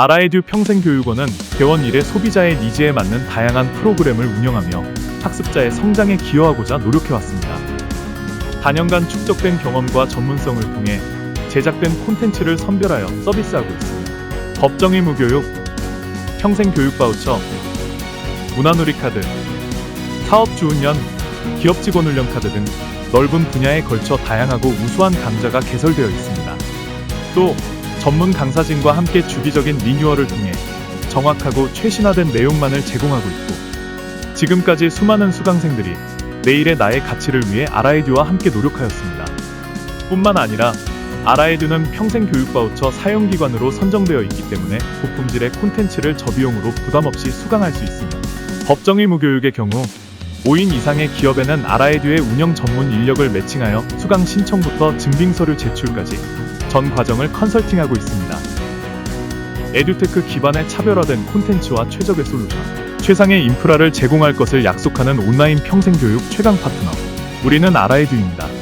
아라에듀 평생교육원은 개원 이래 소비자의 니즈에 맞는 다양한 프로그램을 운영하며 학습자의 성장에 기여하고자 노력해왔습니다. 단연간 축적된 경험과 전문성을 통해 제작된 콘텐츠를 선별하여 서비스하고 있습니다. 법정의 무교육, 평생교육 바우처, 문화놀이 카드, 사업 주은연, 기업 직원 훈련 카드 등 넓은 분야에 걸쳐 다양하고 우수한 강좌가 개설되어 있습니다. 또 전문 강사진과 함께 주기적인 리뉴얼을 통해 정확하고 최신화된 내용만을 제공하고 있고 지금까지 수많은 수강생들이 내일의 나의 가치를 위해 아라에듀와 함께 노력하였습니다. 뿐만 아니라 아라에듀는 평생 교육 바우처 사용기관으로 선정되어 있기 때문에 고품질의 콘텐츠를 저비용으로 부담없이 수강할 수 있으며 법정 의 무 교육의 경우 5인 이상의 기업에는 아라에듀의 운영 전문 인력을 매칭하여 수강 신청부터 증빙 서류 제출까지 전 과정을 컨설팅하고 있습니다. 에듀테크 기반의 차별화된 콘텐츠와 최적의 솔루션, 최상의 인프라를 제공할 것을 약속하는 온라인 평생교육 최강 파트너. 우리는 아라에듀입니다.